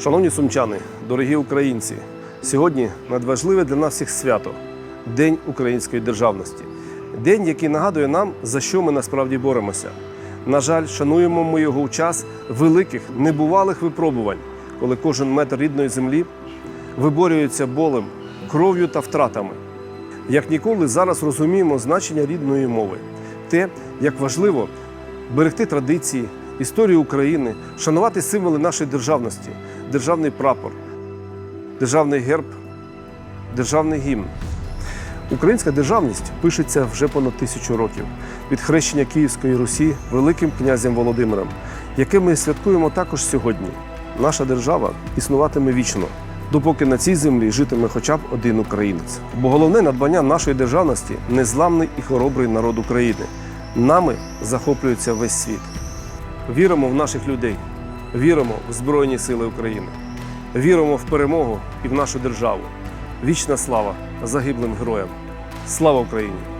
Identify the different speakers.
Speaker 1: Шановні сумчани, дорогі українці, сьогодні надважливе для нас всіх свято День української державності. День, який нагадує нам, за що ми насправді боремося. На жаль, шануємо ми його у час великих, небувалих випробувань, коли кожен метр рідної землі виборюється болем, кров'ю та втратами. Як ніколи зараз розуміємо значення рідної мови, те, як важливо берегти традиції, історію України, шанувати символи нашої державності, державний прапор, державний герб, державний гімн. Українська державність пишеться вже понад тисячу років від хрещення Київської Русі Великим князем Володимиром, яке ми святкуємо також сьогодні. Наша держава існуватиме вічно, допоки на цій землі житиме хоча б один українець. Бо головне надбання нашої державності незламний і хоробрий народ України. Нами захоплюється весь світ. Віримо в наших людей, віримо в Збройні Сили України, віримо в перемогу і в нашу державу. Вічна слава загиблим героям. Слава Україні!